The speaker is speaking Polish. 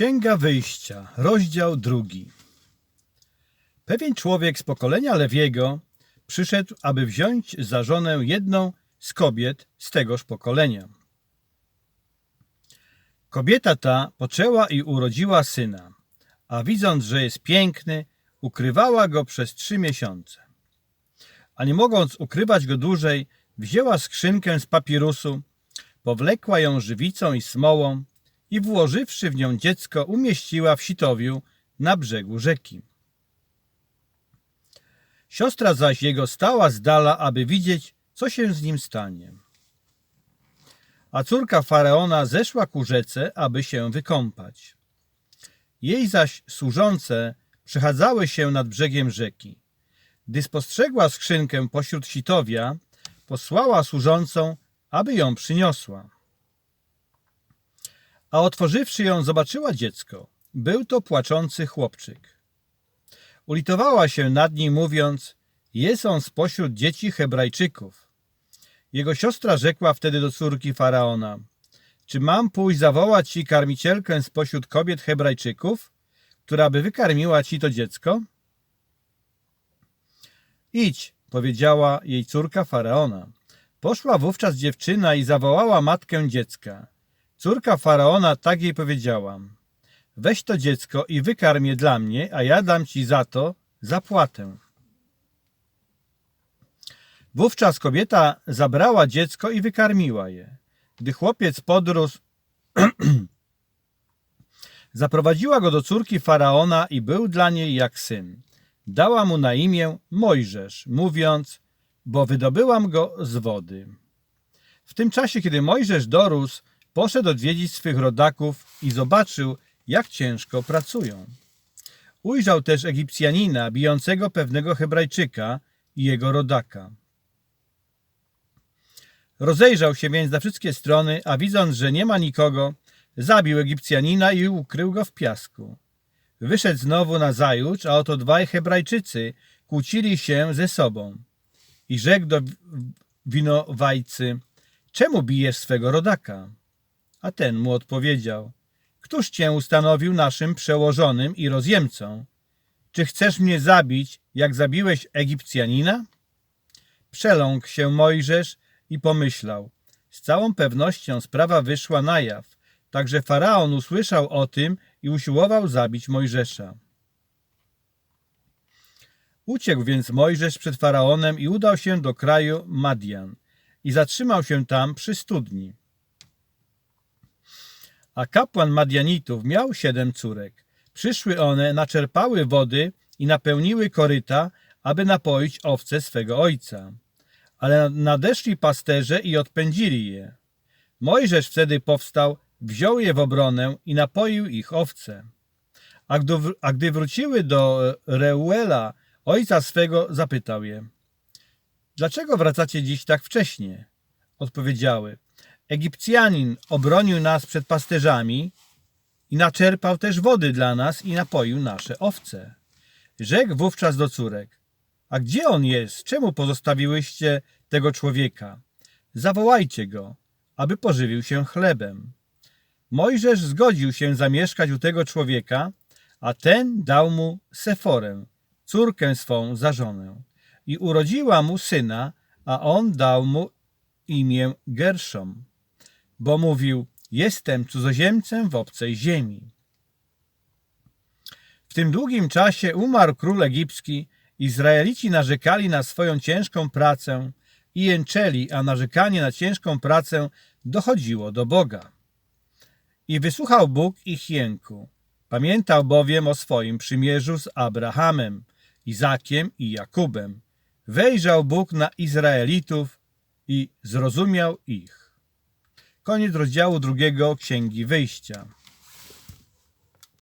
Księga Wyjścia, rozdział drugi. Pewien człowiek z pokolenia Lewiego przyszedł, aby wziąć za żonę jedną z kobiet z tegoż pokolenia. Kobieta ta poczęła i urodziła syna, a widząc, że jest piękny, ukrywała go przez trzy miesiące. A nie mogąc ukrywać go dłużej, wzięła skrzynkę z papirusu, powlekła ją żywicą i smołą i włożywszy w nią dziecko, umieściła w sitowiu na brzegu rzeki. Siostra zaś jego stała z dala, aby widzieć, co się z nim stanie. A córka faraona zeszła ku rzece, aby się wykąpać. Jej zaś służące przechadzały się nad brzegiem rzeki. Gdy spostrzegła skrzynkę pośród sitowia, posłała służącą, aby ją przyniosła. A otworzywszy ją, zobaczyła dziecko. Był to płaczący chłopczyk. Ulitowała się nad nim, mówiąc: Jest on spośród dzieci Hebrajczyków. Jego siostra rzekła wtedy do córki faraona: Czy mam pójść zawołać ci karmicielkę spośród kobiet Hebrajczyków, która by wykarmiła ci to dziecko? Idź, powiedziała jej córka faraona. Poszła wówczas dziewczyna i zawołała matkę dziecka. Córka faraona tak jej powiedziała: Weź to dziecko i wykarm je dla mnie, a ja dam ci za to zapłatę. Wówczas kobieta zabrała dziecko i wykarmiła je. Gdy chłopiec podrósł, zaprowadziła go do córki faraona i był dla niej jak syn. Dała mu na imię Mojżesz, mówiąc: Bo wydobyłam go z wody. W tym czasie, kiedy Mojżesz dorósł, poszedł odwiedzić swych rodaków i zobaczył, jak ciężko pracują. Ujrzał też Egipcjanina bijącego pewnego Hebrajczyka i jego rodaka. Rozejrzał się więc na wszystkie strony, a widząc, że nie ma nikogo, zabił Egipcjanina i ukrył go w piasku. Wyszedł znowu na zajutrz, a oto dwaj Hebrajczycy kłócili się ze sobą. I rzekł do winowajcy, czemu bijesz swego rodaka? A ten mu odpowiedział, któż cię ustanowił naszym przełożonym i rozjemcą? Czy chcesz mnie zabić, jak zabiłeś Egipcjanina? Przeląkł się Mojżesz i pomyślał, z całą pewnością sprawa wyszła na jaw, także Faraon usłyszał o tym i usiłował zabić Mojżesza. Uciekł więc Mojżesz przed Faraonem i udał się do kraju Madian i zatrzymał się tam przy studni. A kapłan Madianitów miał siedem córek. Przyszły one, naczerpały wody i napełniły koryta, aby napoić owce swego ojca. Ale nadeszli pasterze i odpędzili je. Mojżesz wtedy powstał, wziął je w obronę i napoił ich owce. A gdy, a gdy wróciły do Reuela, ojca swego, zapytał je: Dlaczego wracacie dziś tak wcześnie? Odpowiedziały: Egipcjanin obronił nas przed pasterzami i naczerpał też wody dla nas i napoił nasze owce. Rzekł wówczas do córek: A gdzie on jest? Czemu pozostawiłyście tego człowieka? Zawołajcie go, aby pożywił się chlebem. Mojżesz zgodził się zamieszkać u tego człowieka, a ten dał mu Seforę, córkę swą za żonę. I urodziła mu syna, a on dał mu imię Gerszom, bo mówił, jestem cudzoziemcem w obcej ziemi. W tym długim czasie umarł król egipski, Izraelici narzekali na swoją ciężką pracę i jęczeli, a narzekanie na ciężką pracę dochodziło do Boga. I wysłuchał Bóg ich jęku. Pamiętał bowiem o swoim przymierzu z Abrahamem, Izakiem i Jakubem. Wejrzał Bóg na Izraelitów i zrozumiał ich. Koniec rozdziału drugiego Księgi Wyjścia.